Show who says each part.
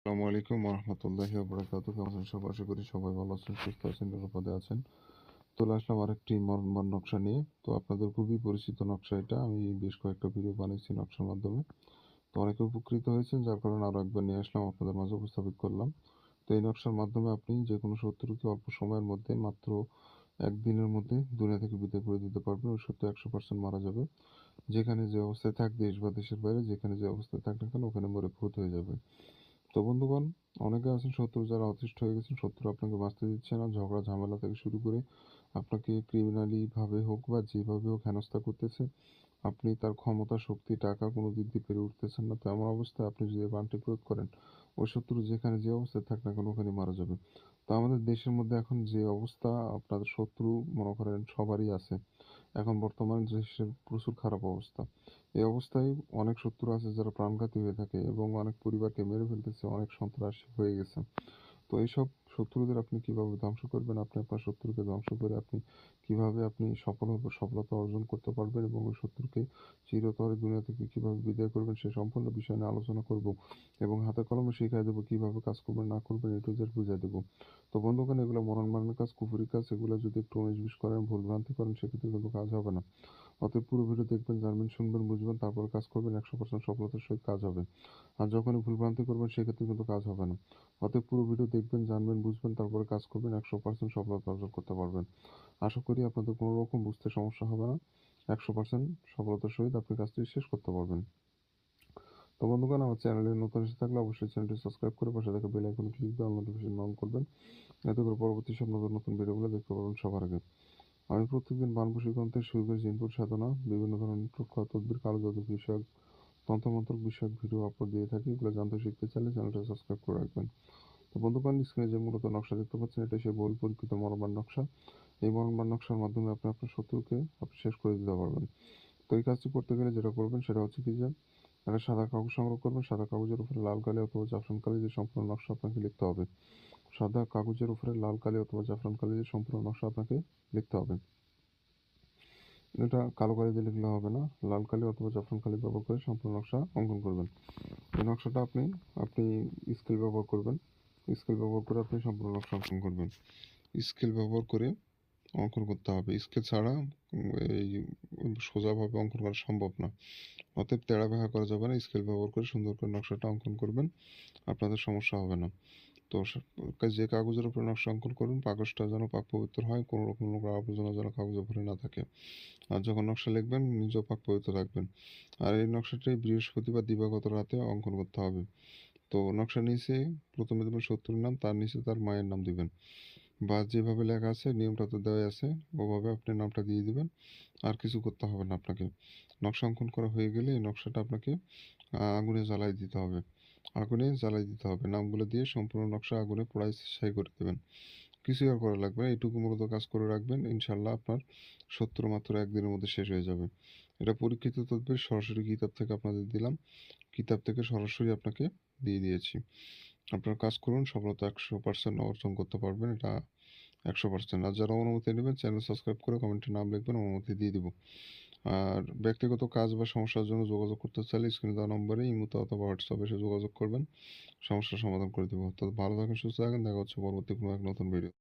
Speaker 1: আসসালামু আলাইকুম রহমতুল্লাহি বরকাত কেমন আছেন সব আশা করি সবাই ভালো আছেন, সুস্থ আছেন, নিরাপদে আছেন। চলে আসলাম আরেকটি মরণবার নকশা নিয়ে। তো আপনাদের খুবই পরিচিত নকশা এটা। আমি বেশ কয়েকটা ভিডিও বানিয়েছি নকশার মাধ্যমে। তো অনেকে উপকৃত হয়েছেন, যার কারণে আরও একবার নিয়ে আসলাম, আপনাদের মাঝে উপস্থাপিত করলাম। তো এই নকশার মাধ্যমে আপনি যে কোনো শত্রুকে অল্প সময়ের মধ্যে, মাত্র একদিনের মধ্যে দুনিয়া থেকে বিদায় করে দিতে পারবেন। ওই শত্রু একশো পার্সেন্ট মারা যাবে। যেখানে যে অবস্থায় থাক, দেশ বা দেশের বাইরে যেখানে যে অবস্থায় থাক না কেন, ওখানে মরে ভূত হয়ে যাবে। তো বন্ধুগণ, অনেকে আছেন শত্রু যারা অতিষ্ঠ হয়ে গেছেন, শত্রু আপনাকে বাঁচতে দিচ্ছে না, ঝগড়া ঝামেলা থেকে শুরু করে আপনাকে ক্রিমিনালিভাবে হোক বা যেভাবে হোক হেনস্থা করতেছে, আপনি তার ক্ষমতা, শক্তি, টাকা কোনো দিক দিয়ে পেরে উঠতেছেন না। তো এমন অবস্থায় আপনি যদি বানটি প্রয়োগ করেন, ওই শত্রু যেখানে যে অবস্থায় থাক না কেন, ওখানে মারা যাবে। তো আমাদের দেশের মধ্যে এখন যে অবস্থা আপনার শত্রু মনে করেন সবারই আছে। এখন বর্তমানে দেশের প্রচুর খারাপ অবস্থা। এই অবস্থায় অনেক শত্রু আছে যারা প্রাণঘাতী হয়ে থাকে এবং অনেক পরিবারকে মেরে ফেলতেছে, অনেক সন্ত্রাসী হয়ে গেছে। তো এইসব শত্রুদের আপনি কীভাবে ধ্বংস করবেন? আপনি আপনার শত্রুকে ধ্বংস করে আপনি কীভাবে আপনি সফল সফলতা অর্জন করতে পারবেন এবং ওই শত্রুকে চিরতরে দুনিয়া থেকে কীভাবে বিদায় করবেন সে সম্পূর্ণ বিষয় নিয়ে আলোচনা করব এবং হাতে কলমে শিখিয়ে দেবো কীভাবে কাজ করবেন, না করবেন এটু জেড বুঝিয়ে দেবো। তো বন্ধুগণ, এগুলো মরণ মারণের কাজ কুফুরি কাজ, এগুলো যদি একটু উনিশ বিশ করেন ভুলভ্রান্তি করেন, সেক্ষেত্রে কিন্তু কাজ হবে না। অতএব পুরো ভিডিও দেখবেন, জানবেন, শুনবেন, বুঝবেন, তারপর কাজ করবেন, একশো পার্সেন্ট সফলতার সহিত কাজ হবে। আর যখনই ভুলভ্রান্তি করবেন, সেক্ষেত্রে কিন্তু কাজ হবে না। অতএব পুরো ভিডিও দেখবেন, জানবেন বুঝবেন, তারপরে কাজ করবেন, একশো পার্সেন্ট সফলতা অর্জন করতে পারবেন। আশা করি আপনাদের কোনো রকম বুঝতে সমস্যা হবে না। একশো পার্সেন্ট সফলতার সহিত আপনি কাজটি শেষ করতে পারবেন। তো বন্ধুগণ, আমার চ্যানেলে নতুন এসে থাকলে অবশ্যই চ্যানেলটি সাবস্ক্রাইব করে পাশে থাকা বেল আইকনে ক্লিক দিয়ে নোটিফিকেশন অন করবেন। এতে করে পরবর্তী সব নতুন নতুন ভিডিওগুলো দেখতে পারবেন সবার আগে। আমি প্রত্যেকদিন বানবসী গ্রন্থের সুযোগের জিনপুর সাধনা, বিভিন্ন ধরনের তদ্বির কালো জাদু বিষয়ক তন্ত্রমন্ত্র বিষয়ক ভিডিও আপলোড দিয়ে থাকি। এগুলো জানতে শিখতে চাইলে চ্যানেলটা সাবস্ক্রাইব করে রাখবেন। তো বন্ধুবান স্ক্রিনে যে মূলত নকশা দেখতে পাচ্ছেন এটা সে বহুল পরীক্ষিত মরণবার নকশা। এই মরণবার নকশার মাধ্যমে আপনি আপনার শত্রুকে আপনি শেষ করে দিতে পারবেন। তো এই কাজটি করতে গেলে যেটা করবেন, সেটা হচ্ছে কি যে, একটা সাদা কাগজ সংগ্রহ করবেন। সাদা কাগজের উপরে লাল কালি অথবা জাফরান কালি দিয়ে সম্পূর্ণ নকশা আপনাকে লিখতে হবে। সাদা কাগজের উপরে লাল কালি অথবা জাফরান কালি দিয়ে সম্পূর্ণ নকশা আপনাকে লিখতে হবে। এটা কালো কালি দিয়ে লিখলে হবে না। লাল কালি অথবা জাফরান কালি ব্যবহার করে সম্পূর্ণ নকশা অঙ্কন করবেন। এই নকশাটা আপনি আপনি স্কেল ব্যবহার করবেন। স্কেল ব্যবহার করে আপনি সম্পূর্ণ নকশা অঙ্কন করবেন। স্কেল ব্যবহার করে অঙ্কন করতে হবে। স্কেল ছাড়া এই সোজাভাবে অঙ্কন করা সম্ভব না। অতএব তেড়া বেহা করা যাবে না। স্কেল ব্যবহার করে সুন্দর করে নকশাটা অঙ্কন করবেন, আপনাদের সমস্যা হবে না। তো যে কাগজের উপরে নকশা অঙ্কন করুন কাগজটা যেন পাক পবিত্র হয়, কোনো রকম নোংরা আবর্জনা যেন কাগজে ভরে না থাকে। আর যখন নকশা লিখবেন, নিজেও পাক পবিত্র রাখবেন আর এই নকশাটি বৃহস্পতিবার দিবাগত রাতে অঙ্কন করতে হবে। তো নকশা নিচে প্রথমে দেবেন শত্রুর নাম, তার নিচে তার মায়ের নাম দিবেন। বা যেভাবে লেখা আছে, নিয়মটা তো দেওয়াই আছে, ওভাবে আপনি নামটা দিয়ে দিবেন, আর কিছু করতে হবে না আপনাকে। নকশা অঙ্কন করা হয়ে গেলে এই নকশাটা আপনাকে আগুনে জ্বালাই দিতে হবে। আগুনে জ্বালাই দিতে হবে। নামগুলো দিয়ে সম্পূর্ণ নকশা আগুনে পোড়াই ছাই করে দেবেন। কিছুই আর করা লাগবে না। এটুকু মূলত কাজ করে রাখবেন। ইনশাল্লাহ আপনার সত্তর মাত্র একদিনের মধ্যে শেষ হয়ে যাবে। এটা পরীক্ষিত তদবির সরাসরি কিতাব থেকে আপনাদের দিলাম। কিতাব থেকে সরাসরি আপনাকে দিয়ে দিয়েছি। আপনার কাজ করুন, সফলতা একশো পার্সেন্ট অর্জন করতে পারবেন। এটা একশো পার্সেন্ট আর যারা অনুমতি নেবেন, চ্যানেল সাবস্ক্রাইব করে কমেন্টে নাম লিখবেন, অনুমতি দিয়ে দিব। আর ব্যক্তিগত কাজ বা সমস্যার জন্য যোগাযোগ করতে চাইলে স্ক্রিনে দেওয়া নম্বরে ইমুতে অথবা হোয়াটসঅ্যাপে এসে যোগাযোগ করবেন। সমস্যার সমাধান করে দেবো। তো ভালো থাকেন, সুস্থ থাকেন। দেখা হচ্ছে পরবর্তী কোনো এক নতুন ভিডিও